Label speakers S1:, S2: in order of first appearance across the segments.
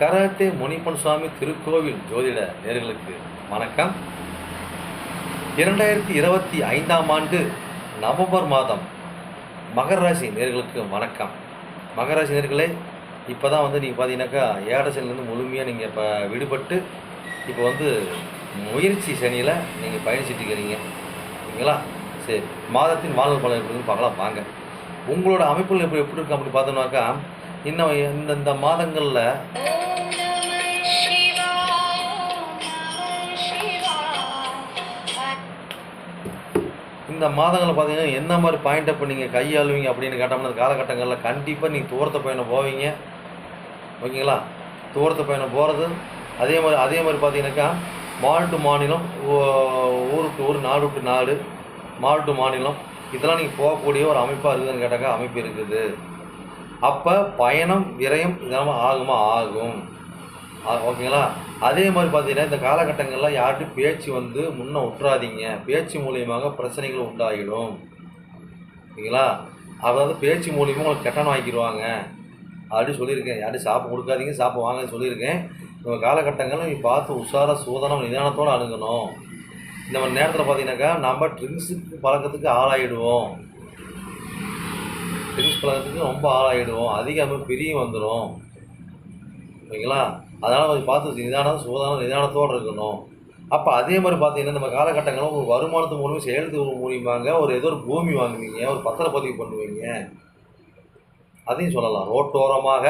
S1: Karate Munippan சுவாமி திருக்கோவில் ஜோதிட நேர்களுக்கு வணக்கம். இரண்டாயிரத்தி இருபத்தி ஐந்தாம் ஆண்டு நவம்பர் மாதம் மகர ராசி நேர்களுக்கு வணக்கம். மகர ராசி நேர்களே இப்போ தான் வந்து நீங்கள் பார்த்தீங்கன்னாக்கா ஏடசனிலேருந்து முழுமையாக நீங்கள் இப்போ விடுபட்டு இப்போ வந்து முயற்சி சனியில் நீங்கள் பயணிச்சிட்டு இருக்கிறீங்க. ஓகேங்களா சரி மாதத்தின் வாழ்வு பலன் எப்படின்னு பார்க்கலாம். வாங்க. உங்களோட அமைப்புகள் எப்படி எப்படி இருக்கு அப்படி பார்த்தோம்னாக்கா இன்னும் இந்த இந்த மாதங்களில் இந்த மாதங்களில் பார்த்தீங்கன்னா என்ன மாதிரி பாயிண்ட் அப்போ நீங்கள் கையாளுவீங்க அப்படின்னு கேட்டோம்னா அந்த காலகட்டங்களில் கண்டிப்பாக நீங்கள் தூரத்து பயணம் போவீங்க. ஓகேங்களா? தூரத்து பயணம் போகிறது அதே மாதிரி அதே மாதிரி பார்த்தீங்கன்னாக்கா மால் டு மாநிலம் ஊருக்கு ஊர் நாடு டு நாடு மால் டு மாநிலம் இதெல்லாம் நீங்கள் போகக்கூடிய ஒரு அமைப்பாக இருக்குதுன்னு கேட்டாக்கா அமைப்பு இருக்குது. அப்போ பயணம் விரயம் இதெல்லாம் ஆகுமா? ஆகும். ஆ- ஓகேங்களா? அதே மாதிரி பார்த்தீங்கன்னா இந்த காலகட்டங்களில் யார்கிட்டையும் பேச்சு வந்து முன்னே விட்டுறாதீங்க பேச்சு மூலியமாக பிரச்சனைகள் உண்டாகிடும். ஓகேங்களா? அதாவது பேச்சு மூலியமாக உங்களுக்கு கட்டணம் வாங்கிடுவாங்க அப்படின்னு சொல்லியிருக்கேன். யார்ட்டும் சாப்பிட கொடுக்காதீங்க சாப்பிட வாங்கன்னு சொல்லியிருக்கேன். இந்த காலகட்டங்களில் நீ பார்த்து உஷாராக சூதனம் நிதானத்தோடு அணுகணும். இந்த மாதிரி நேரத்தில் பார்த்தீங்கன்னாக்கா நம்ம ட்ரிங்க்ஸுக்கு பழக்கத்துக்கு ஆளாகிடுவோம் ட்ரிங்க்ஸ் பழக்கத்துக்கு ரொம்ப ஆளாகிடுவோம் அதிகமாக பிரியும் வந்துடும் ஓகேங்களா? அதனால் கொஞ்சம் பார்த்து நிதானம் சுதானம் நிதானத்தோடு இருக்கணும். அப்போ அதே மாதிரி பார்த்தீங்கன்னா நம்ம காலகட்டங்களும் ஒரு வருமானத்து மூலமாக செயல்து மூலியமாங்க ஒரு ஏதோ ஒரு பூமி வாங்குவீங்க ஒரு பத்திரப்பதிவு பண்ணுவீங்க. அதையும் சொல்லலாம். ரோட்டோரமாக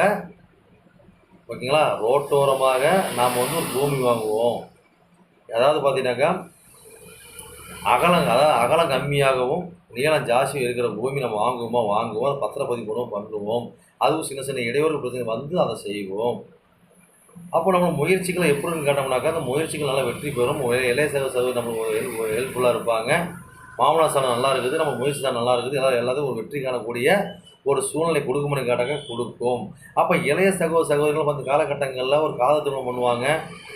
S1: ஓகேங்களா? ரோட்டோரமாக நாம் வந்து ஒரு பூமி வாங்குவோம். அதாவது பார்த்தீங்கன்னாக்கா அகலம் அதாவது அகலம் கம்மியாகவும் நீளம் ஜாஸ்தியும் இருக்கிற பூமி நம்ம வாங்குவோமா வாங்குவோம் அதை பத்திரப்பதிவு பண்ணுவோம். பண்ணுவோம் அதுவும் சின்ன சின்ன இடையூறு பிரச்சனை வந்து அதை செய்வோம். அப்போ நம்ம முயற்சிகளை எப்படின்னு கேட்டோம்னாக்கா அந்த முயற்சிகள் நல்லா வெற்றி பெறும். இளைய சேவை சேவை நம்மளுக்கு ஹெல்ப்ஃபுல்லாக இருப்பாங்க. மாமலா ஸ்தானம் நல்லா இருக்குது நம்ம முயற்சி தான் நல்லா இருக்குது. எல்லாம் எல்லாத்தையும் ஒரு வெற்றி காணக்கூடிய ஒரு சூழ்நிலை கொடுக்கும்னு கேட்டாக்க கொடுக்கும். அப்போ இளைய சகோதர சகோதரிகள் வந்து காலகட்டங்களில் ஒரு காதல் திருமணம் பண்ணுவாங்க.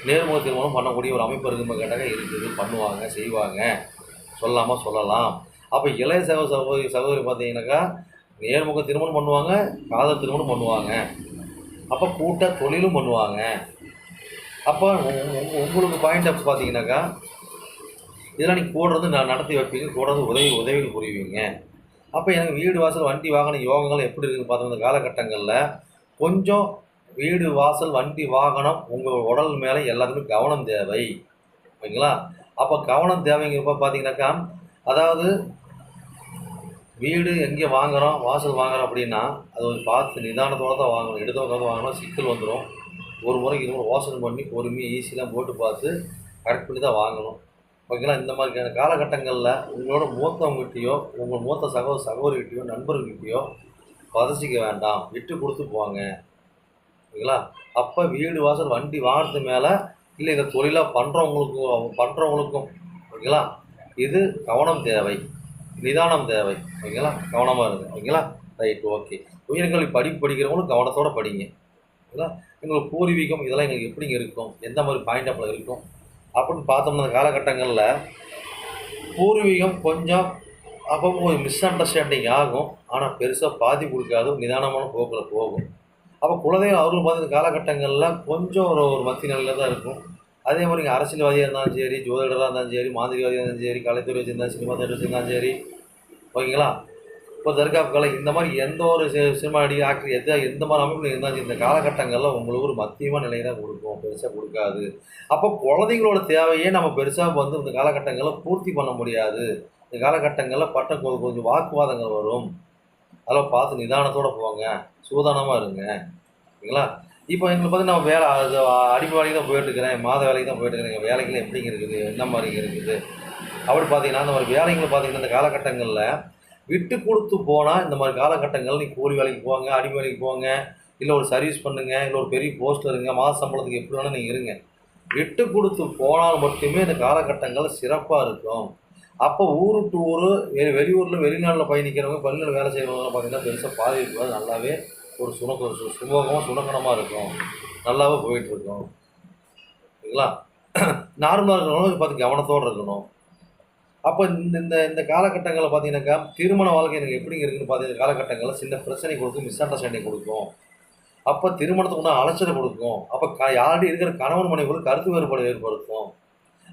S1: நேர்முக திருமணம் பண்ணக்கூடிய ஒரு அமைப்பு இருக்குன்னு கேட்டாக்க இருக்குது பண்ணுவாங்க செய்வாங்க. சொல்லாமல் சொல்லலாம். அப்போ இளைய சகோதர சகோதரி சகோதரி பார்த்தீங்கன்னாக்கா நேர்முக திருமணம் பண்ணுவாங்க காதல் திருமணம் பண்ணுவாங்க. அப்போ கூட்ட தொழிலும் பண்ணுவாங்க. அப்போ உங்களுக்கு பாயிண்ட் ஆஃப் பார்த்தீங்கன்னாக்கா இதெல்லாம் நீங்கள் கூடுறது நான் நடத்தி வைப்பீங்க கூடுறது உதவி உதவிகள் புரிவீங்க. அப்போ எனக்கு வீடு வாசல் வண்டி வாகனம் யோகங்கள் எப்படி இருக்குன்னு பார்த்தோம் இந்த காலகட்டங்களில் கொஞ்சம் வீடு வாசல் வண்டி வாகனம் உங்கள் உடல் மேலே எல்லாத்துக்கும் கவனம் தேவை. ஓகேங்களா? அப்போ கவனம் தேவைங்கிறப்ப பார்த்தீங்கன்னாக்கா அதாவது வீடு எங்கே வாங்குகிறோம் வாசல் வாங்குறோம் அப்படின்னா அது ஒரு பார்த்து நிதானத்தோடு தான் வாங்கணும். எடுத்தவங்க வாங்கினா சிக்கல் வந்துடும் ஒரு முறைக்கு இருமுறை யோசனை பண்ணி பொறுமையாக ஈஸியாக போட்டு பார்த்து கரெக்ட் பண்ணி தான் வாங்கணும். ஓகேங்களா? இந்த மாதிரியான காலகட்டங்களில் உங்களோட மூத்தவங்ககிட்டயோ உங்கள் மூத்த சகோதர சகோதரிகிட்டையோ நண்பர்கள்கிட்டயோ பதசிக்க வேண்டாம். விட்டு கொடுத்து போங்க. ஓகேங்களா? அப்போ வீடு வாசல் வண்டி வாங்கினது மேலே இல்லை இதை தொழிலாக பண்ணுறவங்களுக்கும் பண்ணுறவங்களுக்கும் ஓகேங்களா? இது கவனம் தேவை. நிதானம் தேவை. ஓகேங்களா? கவனமாக இருங்க. ஓகேங்களா? Right okay. உயர்கல்வி படிப்பு படிக்கிறவங்களும் கவனத்தோட படிங்க. ஓகேங்களா? எங்களுக்கு பூர்வீகம் இதெல்லாம் எங்களுக்கு எப்படிங்க இருக்கும்? எந்த மாதிரி பாயிண்ட் ஆஃப்ல இருக்கும்? அப்படின்னு பார்த்தோம்னா அந்த காலகட்டங்களில் பூர்வீகம் கொஞ்சம் அப்போ ஒரு மிஸ் அண்டர்ஸ்டாண்டிங் ஆகும். ஆனால் பெருசாக பாதி கொடுக்காது. நிதானமான போக்கில் போகும். அப்போ குலதெய்வம் அவர்கள் பார்த்து காலகட்டங்கள்லாம் காலகட்டங்களில் கொஞ்சம் ஒரு ஒரு மத்திய நிலையில் தான் இருக்கும். அதே மாதிரி இங்கே அரசியல்வாதியாக இருந்தாலும் சரி ஜோதிடராக இருந்தாலும் சரி மாந்திரிவாதியாக இருந்தாலும் சரி கலைத்துறை வச்சிருந்தாலும் சினிமா தேட்டர் வச்சுருந்தாலும் சரி ஓகேங்களா? இப்போ தர்காப் கலை இந்த மாதிரி எந்த ஒரு சி- சினிமா நடிகர் ஆக்டர் எந்த எந்த மாதிரி அமைப்பு இருந்தாலும் இந்த காலகட்டங்களில் உங்களுக்கு ஒரு மத்தியமான நிலையை தான் கொடுக்கும். பெருசாக கொடுக்காது. அப்போ குழந்தைங்களோட தேவையே நம்ம பெருசாக வந்து இந்த காலகட்டங்களில் பூர்த்தி பண்ண முடியாது. இந்த காலகட்டங்களில் பட்ட கொஞ்சம் வாக்குவாதங்கள் வரும். அதெல்லாம் பார்த்து நிதானத்தோட போங்க. சூதானமாக இருங்க. ஓகேங்களா இப்போ எங்களுக்கு பார்த்து நான் வேலை அது அடிமை வேலைக்கு தான் போயிட்டுருக்கிறேன் மாத வேலைக்கு தான் போயிட்டுருக்கிறேன் எங்கள் வேலைகள் எப்படிங்க இருக்குது? என்ன மாதிரிங்க இருக்குது? அப்படி பார்த்தீங்கன்னா இந்த மாதிரி வேலைங்களை பார்த்தீங்கன்னா இந்த காலகட்டங்களில் விட்டு கொடுத்து போனால் இந்த மாதிரி காலகட்டங்கள் நீ கூலி வேலைக்கு போங்க அடிமை வேலைக்கு போங்க இல்லை ஒரு சர்வீஸ் பண்ணுங்கள் இல்லை ஒரு பெரிய போஸ்ட்டில் இருங்க மாத சம்பளத்துக்கு எப்படி வேணால் நீங்கள் இருங்க. விட்டு கொடுத்து போனால் மட்டுமே இந்த காலகட்டங்கள் சிறப்பாக இருக்கும். அப்போ ஊரு டு ஊர் வெளி வெளியூரில் வெளிநாட்டில் பயணிக்கிறவங்க வெளிநாடு வேலை செய்கிறவங்க பார்த்தீங்கன்னா பெருசாக பாதிப்பு நல்லாவே ஒரு சுணக்க சுமூகமாக சுணக்கணமாக இருக்கும். நல்லாவே போயிட்டுருக்கும் சரிங்களா? நார்மலாக இருக்கிறவங்க பார்த்து கவனத்தோடு இருக்கணும். அப்போ இந்த இந்த இந்த காலகட்டங்களில் பார்த்தீங்கன்னாக்கா திருமண வாழ்க்கை எனக்கு எப்படி இருக்குன்னு பார்த்தீங்கன்னா காலகட்டங்களில் சின்ன பிரச்சனை கொடுக்கும் மிஸ் அண்டர்ஸ்டாண்டிங் கொடுக்கும். அப்போ திருமணத்துக்கு ஒன்றும் அலைச்சல் கொடுக்கும். அப்போ க ஆல்ரெடி இருக்கிற கணவன் மனைவிகளுக்கு கருத்து வேறுபாடு ஏற்படுத்தும்.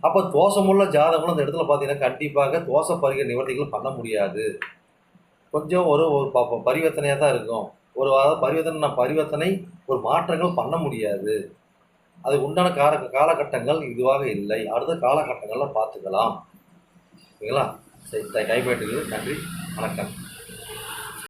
S1: அப்போ தோஷமுள்ள ஜாதகங்களும் அந்த இடத்துல பார்த்தீங்கன்னா கண்டிப்பாக தோஷ பரிக நிவர்த்திகள் பண்ண முடியாது. கொஞ்சம் ஒரு ஒரு ப- ப- பரிவர்த்தனையாக தான் இருக்கும். ஒரு அதாவது பரிவர்த்தனை பரிவர்த்தனை ஒரு மாற்றங்கள் பண்ண முடியாது. அதுக்கு உண்டான கால காலகட்டங்கள் இதுவாக இல்லை. அடுத்த காலகட்டங்களில் பார்த்துக்கலாம். ஓகேங்களா சரி டைம் நன்றி. வணக்கம்.